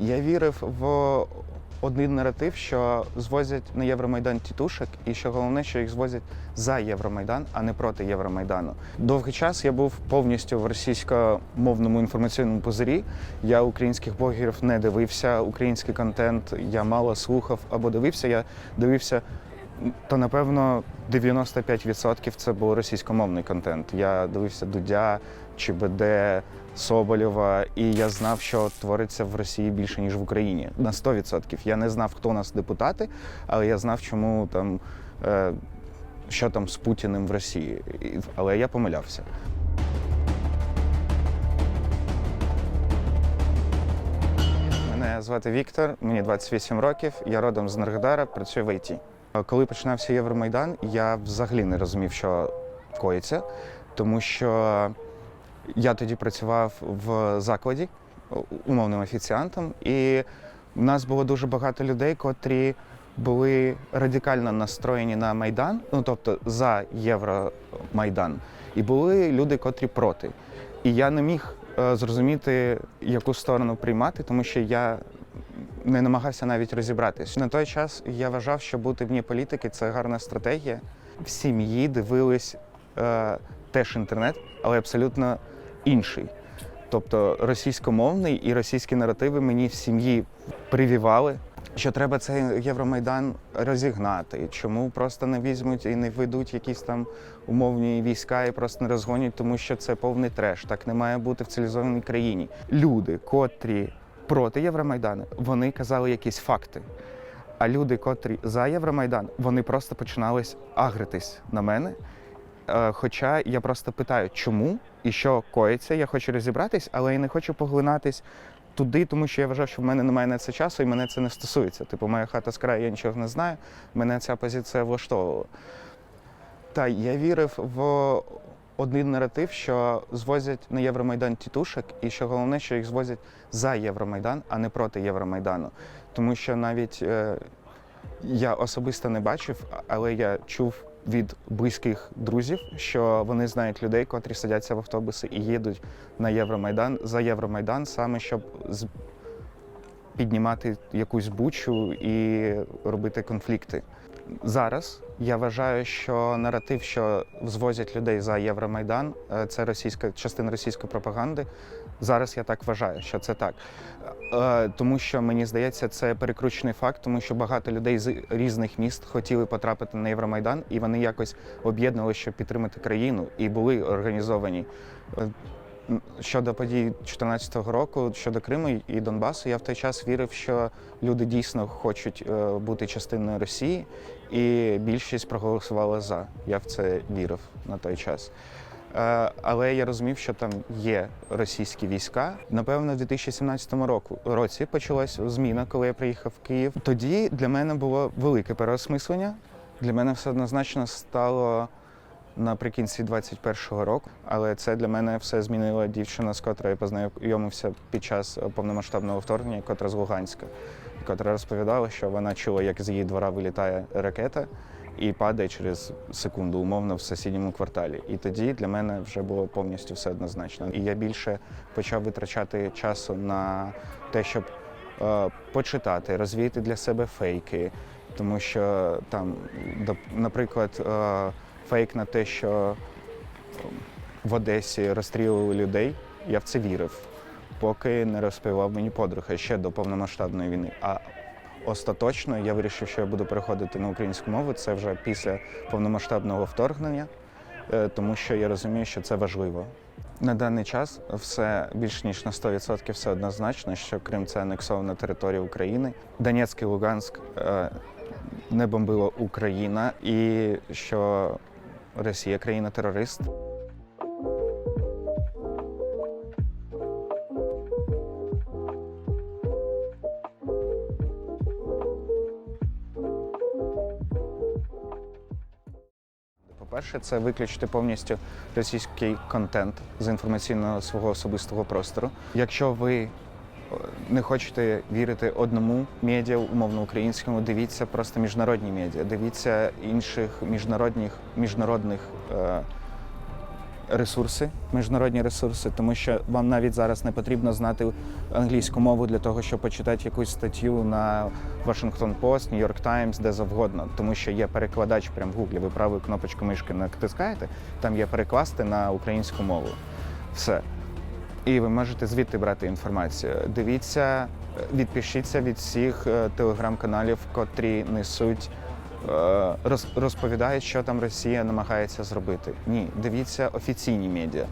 Я вірив в один наратив, що звозять на Євромайдан тітушек, і що головне, що їх звозять за Євромайдан, а не проти Євромайдану. Довгий час я був повністю в російськомовному інформаційному позирі. Я українських блогерів не дивився, український контент я мало слухав або дивився. Я дивився. То напевно 95% це був російськомовний контент. Я дивився Дудя, ЧБД, Соболєва, і я знав, що твориться в Росії більше ніж в Україні. На 100%. Я не знав, хто у нас депутати, але я знав, чому там е, що там з Путіним в Росії. Але я помилявся. Мене звати Віктор, мені 28 років. Я родом з Наргадара, працюю в ІТ. Коли починався Євромайдан, я взагалі не розумів, що коїться, тому що я тоді працював в закладі умовним офіціантом, і в нас було дуже багато людей, котрі були радикально настроєні на Майдан, ну тобто за Євромайдан, і були люди, котрі проти. І я не міг е, зрозуміти, яку сторону приймати, тому що я не намагався навіть розібратись. На той час я вважав, що бути вні політики це гарна стратегія. В сім'ї дивились е, теж інтернет, але абсолютно інший. Тобто російськомовний і російські наративи мені в сім'ї привівали, що треба цей Євромайдан розігнати. Чому просто не візьмуть і не ведуть якісь там умовні війська і просто не розгонять, тому що це повний треш. Так не має бути в цивілізованій країні. Люди, котрі проти Євромайдану, вони казали якісь факти. А люди, котрі за Євромайдан, вони просто починали агритись на мене. Е, Хоча я просто питаю, чому і що коїться. Я хочу розібратись, але я не хочу поглинатись туди, тому що я вважав, що в мене немає на це часу, і мене це не стосується. Типу, моя хата з краю, я нічого не знаю. Мене ця позиція влаштовувала. Та я вірив в один наратив, що звозять на Євромайдан тітушек, і що головне, що їх звозять за Євромайдан, а не проти Євромайдану. Тому що навіть е, я особисто не бачив, але я чув від близьких друзів, що вони знають людей, котрі садяться в автобуси і їдуть на Євромайдан за Євромайдан, саме щоб піднімати якусь бучу і робити конфлікти. Зараз я вважаю, що наратив, що звозять людей за Євромайдан, е, це російська частина російської пропаганди. Зараз я так вважаю, що це так. Е, Тому що мені здається, це перекручений факт, тому що багато людей з різних міст хотіли потрапити на Євромайдан, і вони якось об'єднали, щоб підтримати країну, і були організовані. Щодо подій 2014 року, щодо Криму і Донбасу, я в той час вірив, що люди дійсно хочуть е, бути частиною Росії, і більшість проголосувала за. Я в це вірив на той час. Е, Але я розумів, що там є російські війська. Напевно, в 2017 року році почалась зміна, коли я приїхав в Київ. Тоді для мене було велике переосмислення. Для мене все однозначно стало наприкінці 21-го року, але це для мене все змінила дівчина, з котрою я познайомився під час повномасштабного вторгнення, котра з Луганська, котра розповідала, що вона чула, як з її двора вилітає ракета і падає через секунду, умовно, в сусідньому кварталі. І тоді для мене вже було повністю все однозначно. І я більше почав витрачати часу на те, щоб е, почитати, розвіяти для себе фейки. Тому що там, наприклад, е, фейк на те, що в Одесі розстрілювали людей, я в це вірив, поки не розповідав мені подруга ще до повномасштабної війни. А остаточно я вирішив, що я буду переходити на українську мову. Це вже після повномасштабного вторгнення, е, тому що я розумію, що це важливо. На даний час все більш ніж на 100% все однозначно, що Крим це анексована територія України. Донецьк і Луганськ е, не бомбила Україна, і що Росія країна-терорист. По-перше, це виключити повністю російський контент з інформаційного свого особистого простору. Якщо ви не хочете вірити одному медіа, умовно українському, дивіться просто міжнародні медіа, дивіться інших міжнародних міжнародних е, ресурси, міжнародні ресурси, тому що вам навіть зараз не потрібно знати англійську мову для того, щоб почитати якусь статтю на Washington Post, New York Times, де завгодно, тому що є перекладач прямо в гуглі. Ви правою кнопочку мишки натискаєте, там є перекласти на українську мову. Все. І ви можете звідти брати інформацію. Дивіться, е, відпишіться від всіх е, телеграм-каналів, котрі несуть, е, розповідають, що там Росія намагається зробити. Ні, дивіться офіційні медіа.